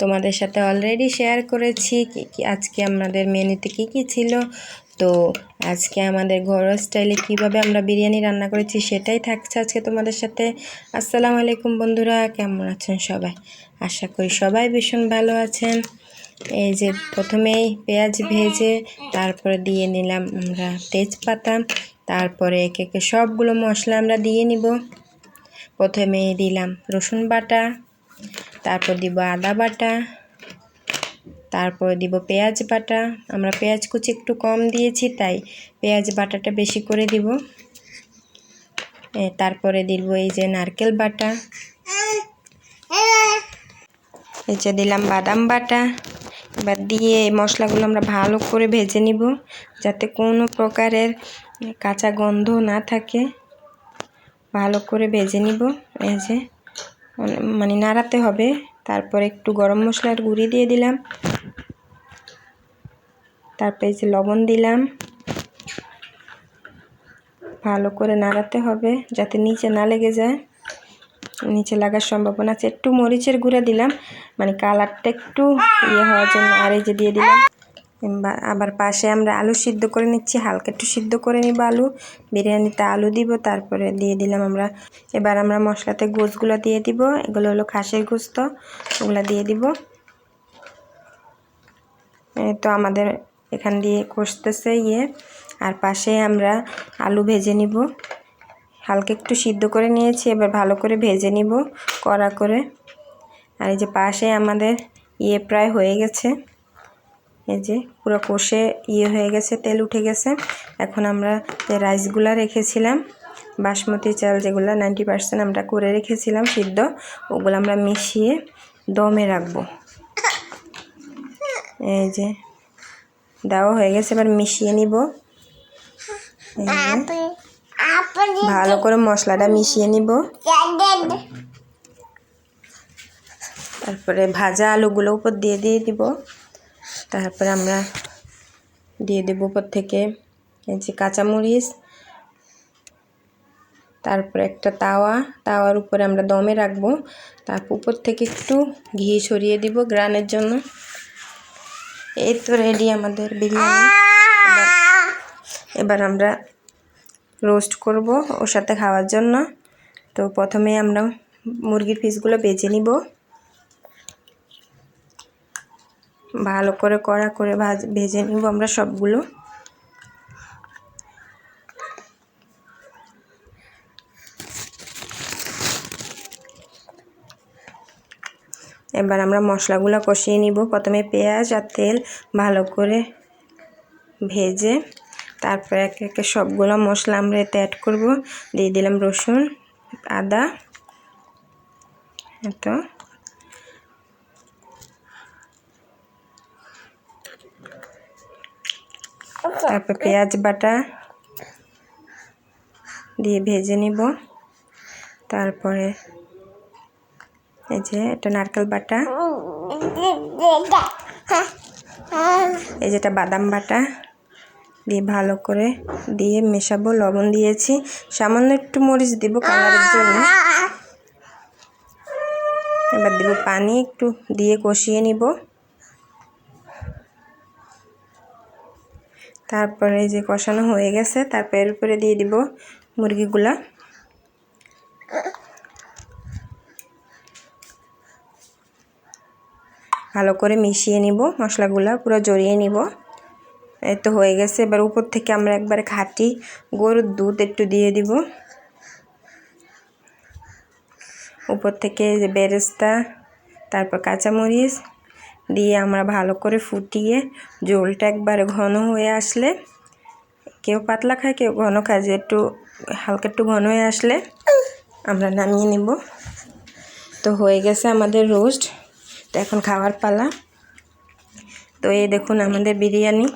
তোমাদের সাথে already share করেছি কি কি, আজকে আমাদের মেনুতে কি কি ছিল। তো আজকে আমাদের ঘরোয়া স্টাইলে কীভাবে আমরা বিরিয়ানি রান্না করেছি সেটাই থাকছে আজকে তোমাদের সাথে। আসসালামু আলাইকুম বন্ধুরা, কেমন আছেন সবাই? আশা করি সবাই ভীষণ ভালো আছেন। এই যে প্রথমেই পেঁয়াজ ভেজে তারপরে দিয়ে নিলাম আমরা তেজপাতা, তারপরে একে একে সবগুলো মশলা আমরা দিয়ে নিব। প্রথমে দিলাম রসুন বাটা তারপর দিব আদা বাটা, তারপর দিব পেঁয়াজ বাটা। আমরা পেঁয়াজ কুচি একটু কম দিয়েছি, তাই পেঁয়াজ বাটাটা বেশি করে দিব। তারপরে দিব এই যে নারকেল বাটা। এই যে দিলাম বাদাম বাটা। এবার দিয়ে মশলাগুলো আমরা ভালো করে ভেজে নিব, যাতে কোনো প্রকারের কাঁচা গন্ধ না থাকে। ভালো করে ভেজে নিব, এই যে। মানে নাড়াতে হবে। তারপর একটু গরম মশলার গুঁড়ি দিয়ে দিলাম। তারপরে যে লবণ দিলাম। ভালো করে নাড়াতে হবে যাতে নিচে না লেগে যায়। নিচে লাগার সম্ভাবনা আছে। একটু মরিচের গুঁড়া দিলাম। মানে কালারটা একটু ইয়ে হওয়ার জন্য আর এই যে দিয়ে দিলাম। আবার পাশে আমরা আলু সিদ্ধ করে নিচ্ছি, হালকা একটু সিদ্ধ করে নিব আলু। বিরিয়ানিতে আলু দিব, তারপরে দিয়ে দিলাম আমরা। এবার আমরা মশলাতে গোছগুলো দিয়ে দিব, এগুলো হলো খাসের গোস্ত ওগুলো দিয়ে দিব। তো আমাদের এখান দিয়ে কষতেছে ইয়ে। আর পাশে আমরা আলু ভেজে নিব। হালকা একটু সিদ্ধ করে নিয়েছি, এবার ভালো করে ভেজে নিব, কড়া করে। আর এই যে পাশে আমাদের ইয়ে প্রায় হয়ে গেছে। এই যে পুরো কষে ইয়ে হয়ে গেছে, তেল উঠে গেছে। এখন আমরা যে রাইসগুলো রেখেছিলাম, বাসমতি চাল যেগুলো নাইনটি পার্সেন্ট আমরা করে রেখেছিলাম সিদ্ধ, ওগুলো আমরা মিশিয়ে দমে রাখব। এই যে দেওয়া হয়ে গেছে, এবার মিশিয়ে নিব। ভালো করে মশলাটা মিশিয়ে নিব। তারপরে ভাজা আলুগুলো উপর দিয়ে দিয়ে দিব। তারপরে আমরা দিয়ে দেব উপর থেকে এই যে কাঁচামরিচ, তারপর একটা তাওয়া, তাওয়ার উপরে আমরা দমে রাখব, তারপর উপর থেকে একটু ঘি সরিয়ে দিব গ্রানের জন্য। এই তো রেডি আমাদের বিরিয়ানি। এবার আমরা রোস্ট করব ওর সাথে খাওয়ার জন্য। তো প্রথমে আমরা মুরগির পিসগুলো বেজে নিব। ভালো করে কড়া করে ভাজ, ভেজে নিব আমরা সবগুলো। এবার আমরা মশলাগুলো কষিয়ে নিব। প্রথমে পেঁয়াজ আর তেল ভালো করে ভেজে তারপরে একে একে সবগুলো মশলা আমরা এতে অ্যাড করব। দিয়ে দিলাম রসুন, আদা, এত। তারপর পেঁয়াজ বাটা দিয়ে ভেজে নিব। তারপরে এই যে এটা নারকেল বাটা, এই যেটা বাদাম বাটা দিয়ে ভালো করে দিয়ে মেশাবো, লবণ দিয়েছি। সামান্য একটু মরিচ দিব কালারের জন্য। এবার দেবো পানি, একটু দিয়ে কষিয়ে নিব। তারপরে যে কষানো হয়ে গেছে, তারপর এর উপরে দিয়ে দিব মুরগিগুলা। ভালো করে মিশিয়ে নিব মশলাগুলো, পুরো জড়িয়ে নিব। এই তো হয়ে গেছে। এবার উপর থেকে আমরা একবার খাটি গরুর দুধ একটু দিয়ে দিব। উপর থেকে যে বেরেস্তা, তারপর কাঁচামরিচ দিয়ে আমরা ভালো করে ফুটিয়ে জোলটা একবার ঘন হয়ে আসলে, কেউ পাতলা খায়, কেউ ঘন খায়, যে একটু হালকা একটু ঘন হয়ে আসলে আমরা নামিয়ে নিব। তো হয়ে গেছে আমাদের রোস্ট। তো এখন খাওয়ার পালা। তো এই দেখুন আমাদের বিরিয়ানি।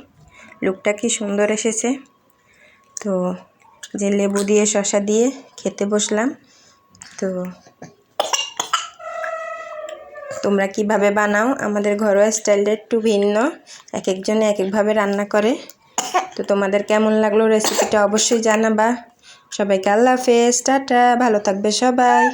লুকটা কি সুন্দর এসেছে। তো যে লেবু দিয়ে শশা দিয়ে খেতে বসলাম। তো তোমরা কীভাবে বানাও? আমাদের ঘরোয়া স্টাইলটা একটু ভিন্ন। এক একজনে এক একভাবে রান্না করে। তো তোমাদের কেমন লাগল রেসিপিটা অবশ্যই জানাবা। সবাইকে আল্লাহ হাফেজ, টাটা। ভালো থাকবে সবাই।